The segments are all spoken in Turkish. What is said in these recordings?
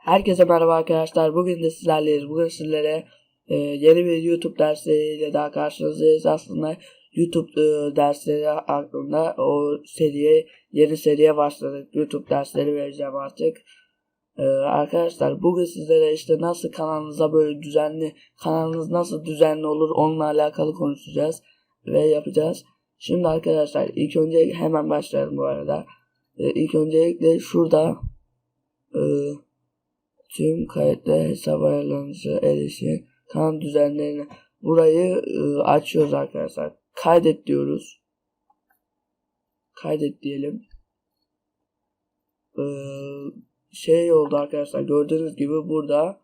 Herkese merhaba arkadaşlar. Bugün de sizlerleyiz. Bugün sizlere e, yeni bir YouTube dersleriyle daha karşınızdayız. Aslında YouTube e, dersleri hakkında o seriye yeni seriye başladık. YouTube dersleri vereceğim artık. E, arkadaşlar bugün sizlere işte nasıl kanalınıza böyle düzenli kanalınız nasıl düzenli olur onunla alakalı konuşacağız ve yapacağız. Şimdi arkadaşlar ilk önce hemen başlayalım bu arada. E, ilk öncelikle şurada e, tüm kayıtlı hesap ayarlarınızı erişin. Kanal düzenlerini burayı e, açıyoruz arkadaşlar. Kaydet diyoruz. Kaydet diyelim. Şey oldu arkadaşlar gördüğünüz gibi burada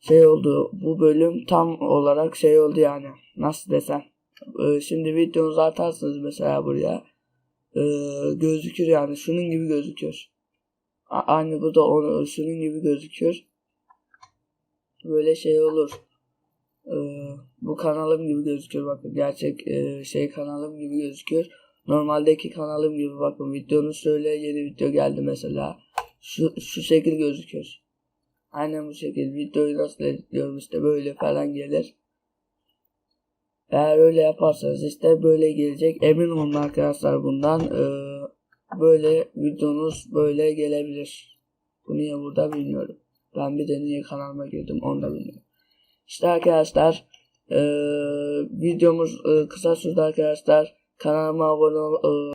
şey oldu bu bölüm tam olarak şey oldu yani nasıl desem E, şimdi videonuzu atarsınız mesela buraya E, gözükür yani şunun gibi gözüküyor Aynı bu da onun şunun gibi gözüküyor. Böyle şey olur. Ee, bu kanalım gibi gözüküyor bakın. Gerçek e, şey kanalım gibi gözüküyor. Normaldeki kanalım gibi bakın. Videonun şöyle yeni video geldi mesela. Şu, şu şekil gözüküyor. Aynen bu şekil. Videoyu nasıl editliyorum işte böyle falan gelir. Eğer öyle yaparsanız işte böyle gelecek. Emin olun arkadaşlar bundan. Ee, böyle videonuz böyle gelebilir. Bu niye burada bilmiyorum. Ben bir de niye kanalıma girdim onu da bilmiyorum. İşte arkadaşlar eee, videomuz eee, kısa sürdü arkadaşlar. Kanalıma abone ol, eee,